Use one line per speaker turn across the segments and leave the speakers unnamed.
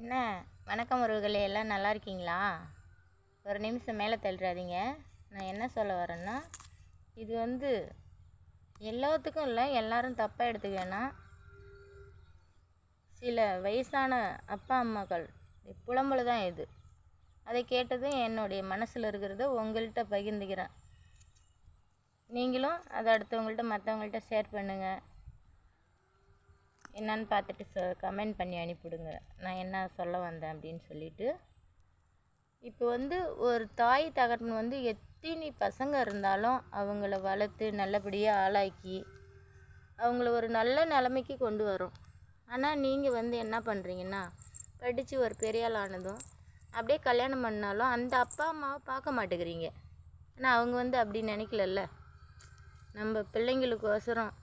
என்ன? வணக்கம் உறவுகளே எல்லாம் நல்லா இருக்கீங்களா? ஒரு நிமிஷம் மேலே தள்ளுறாதீங்க. நான் என்ன சொல்ல வரேன்னா இது வந்து எல்லாத்துக்கும் இல்லை எல்லாரும் தப்பாக எடுத்துக்க வேணாம் சில வயசான அப்பா அம்மாக்கள் புலம்பல் தான் இது. அதை கேட்டதும் என்னுடைய மனசில் இருக்கிறத உங்கள்கிட்ட பகிர்ந்துக்கிறேன். நீங்களும் அதை அடுத்தவங்கள்ட்ட மற்றவங்கள்ட்ட ஷேர் பண்ணுங்கள் என்னன்னு பார்த்துட்டு சொ கமெண்ட் பண்ணி அனுப்பிவிடுங்க. நான் என்ன சொல்ல வந்தேன் அப்படின்னு சொல்லிட்டு. இப்போ வந்து ஒரு தாய் தகப்பன் வந்து எத்தனை பசங்க இருந்தாலும் அவங்கள வளர்த்து நல்லபடியாக ஆளாக்கி அவங்கள ஒரு நல்ல நிலைமைக்கு கொண்டு வரும். ஆனால் நீங்கள் வந்து என்ன பண்ணுறீங்கன்னா படித்து ஒரு பெரியாள் ஆனதும் அப்படியே கல்யாணம் பண்ணாலும் அந்த அப்பா அம்மாவை பார்க்க மாட்டேங்கிறீங்க. ஆனால் அவங்க வந்து அப்படி நினைக்கலல்ல. நம்ம பிள்ளைங்களுக்கோசரம்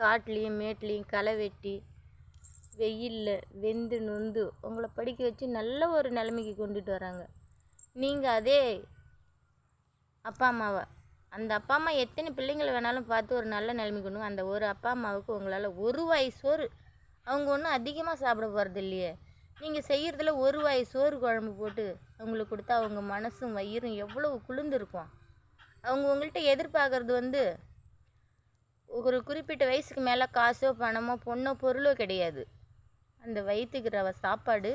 காட்டுலேயும் மேட்லேயும் களை வெட்டி வெயிலில் வெந்து நொந்து உங்களை படிக்க வச்சு நல்ல ஒரு நிலைமைக்கு கொண்டுட்டு வராங்க. நீங்கள் அதே அப்பா அம்மாவை அந்த அப்பா அம்மா எத்தனை பிள்ளைங்களை வேணாலும் பார்த்து ஒரு நல்ல நிலைமை கொண்டு அந்த ஒரு அப்பா அம்மாவுக்கு உங்களால் ஒரு வாய் சோறு அவங்க ஒன்றும் அதிகமாக சாப்பிட போகிறது இல்லையே. நீங்கள் செய்கிறதுல ஒரு வாய் சோறு குழம்பு போட்டு அவங்களுக்கு கொடுத்தா அவங்க மனசும் வயிறும் எவ்வளோ குளிர்ந்துருக்கும் அவங்க உங்கள்கிட்ட எதிர்பார்க்கறது வந்து ஒரு குறிப்பிட்ட வயசுக்கு மேலே காசோ பணமோ பொண்ணோ பொருளோ கிடையாது. அந்த வயிற்றுக்கு சாப்பாடு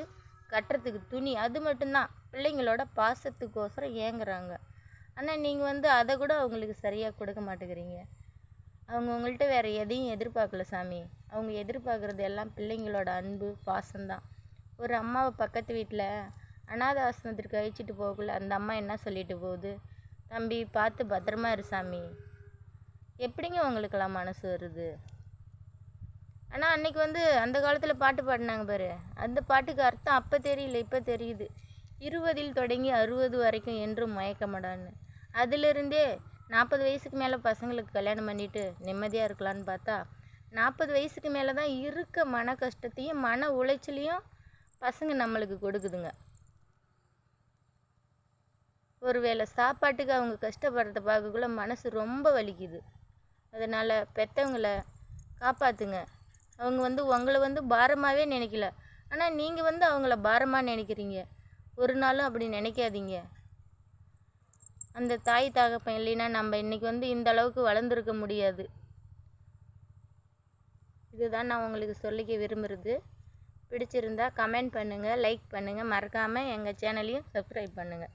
கட்டுறதுக்கு துணி அது மட்டும்தான். பிள்ளைங்களோட பாசத்துக்கோசரம் ஏங்குறாங்க. ஆனால் நீங்கள் வந்து அதை கூட அவங்களுக்கு சரியாக கொடுக்க மாட்டேங்கிறீங்க. அவங்க உங்கள்கிட்ட வேறு எதையும் எதிர்பார்க்கல சாமி. அவங்க எதிர்பார்க்குறது எல்லாம் பிள்ளைங்களோட அன்பு பாசம்தான். ஒரு அம்மாவை பக்கத்து வீட்டில் அனாதை ஆசிரமத்திற்கு அழிச்சிட்டு போகக்குள்ள அந்த அம்மா என்ன சொல்லிட்டு போகுது? தம்பி பார்த்து பத்திரமா இரு சாமி. எப்படிங்க உங்களுக்கெல்லாம் மனசு வருது? ஆனால் அன்னைக்கு வந்து அந்த காலத்தில் பாட்டு பாடினாங்க பாரு. அந்த பாட்டுக்கு அர்த்தம் அப்போ தெரியல இப்போ தெரியுது. இருபதில் தொடங்கி அறுபது வரைக்கும் என்றும் மயக்கமடான்னு. அதிலிருந்தே நாற்பது வயசுக்கு மேலே பசங்களுக்கு கல்யாணம் பண்ணிட்டு நிம்மதியாக இருக்கலான்னு பார்த்தா நாற்பது வயசுக்கு மேலே தான் இருக்க மன கஷ்டத்தையும் மன உளைச்சலையும் பசங்க நம்மளுக்கு கொடுக்குதுங்க. ஒருவேளை சாப்பாட்டுக்கு அவங்க கஷ்டப்படுறத பார்க்கக்குள்ள மனசு ரொம்ப வலிக்குது. அதனால் பெற்றவங்கள காப்பாற்றுங்க அவங்க வந்து உங்களை வந்து பாரமாகவே நினைக்கல. ஆனால் நீங்கள் வந்து அவங்கள பாரமாக நினைக்கிறீங்க. ஒரு நாளும் அப்படி நினைக்காதீங்க. அந்த தாய் தகப்பன் இல்லைன்னா நம்ம இன்றைக்கி வந்து இந்த அளவுக்கு வளர்ந்துருக்க முடியாது. இதுதான் நான் உங்களுக்கு சொல்லிக்க விரும்புகிறது பிடிச்சிருந்தா கமெண்ட் பண்ணுங்கள் லைக் பண்ணுங்கள் மறக்காமல் எங்கள் சேனலையும் சப்ஸ்கிரைப் பண்ணுங்கள்